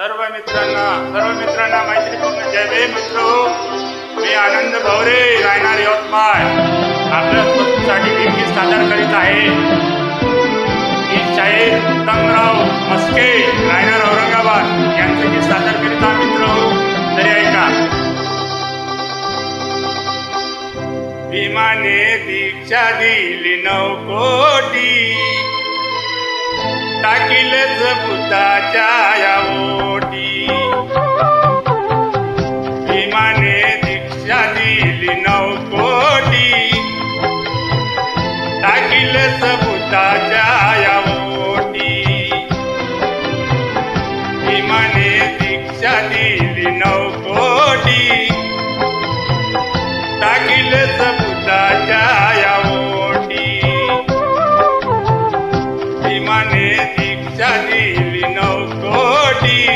सर्व मित्रांना सर्व मित्रांना मैत्रीपूर्ण जय भे मित्र. मी आनंद भवरे राहणार यवतमाळ आपल्या स्वतःसाठी मी गीत सादर करीत आहे. ही शाहीर उत्तमराव मस्के राहणार औरंगाबाद. यांचं गीत सादर करीत आहे मित्र. तरी ऐका. भीमाने दीक्षा दिली नऊ कोटी. टाकीलच भूताच्या या होती टाकील भूताच्या या ओटी. भीमाने दीक्षा दिली नऊ कोटी.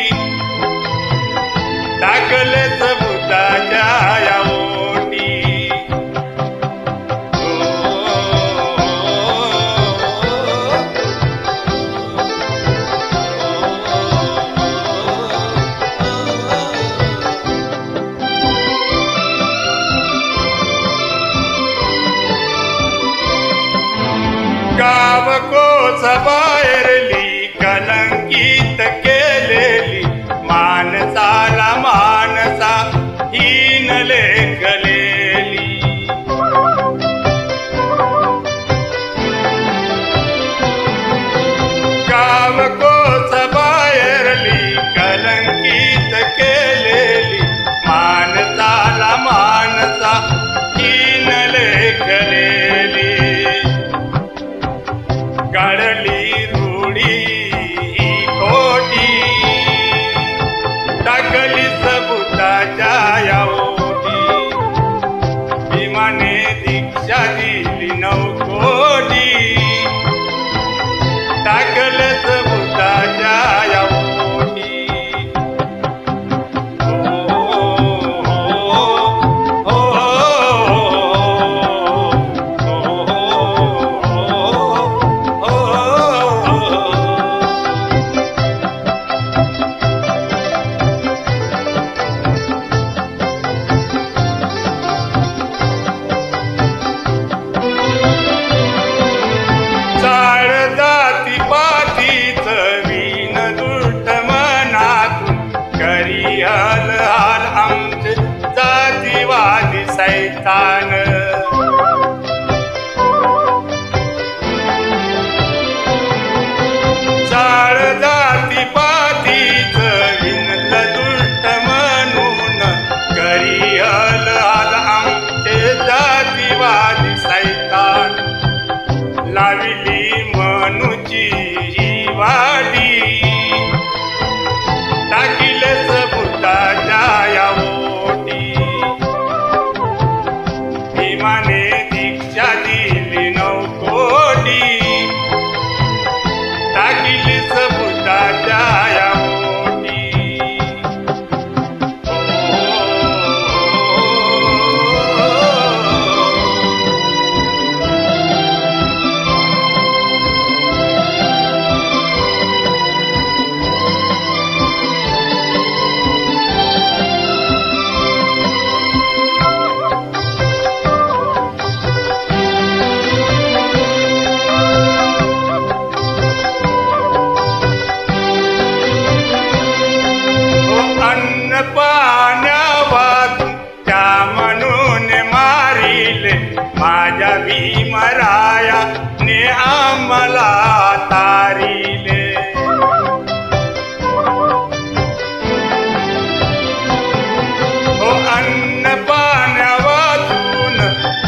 कलंकित केलेली मानताला मानता तीन लेखलेली कळली रूढी ही खोटी टाकली सबुताच्या या ओटी time. आम्हाला तारिले हो अन्न पाण्यावाचून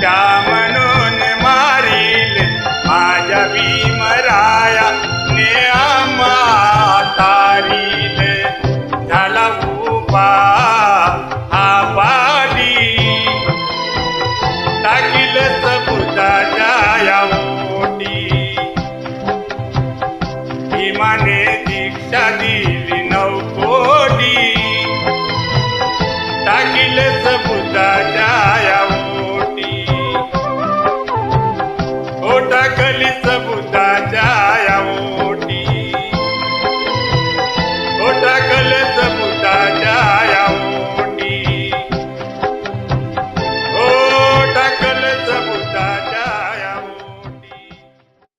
त्या म्हणून मारिले. माझ्या भीमराया ने ओटी भीमाने दीक्षा दिली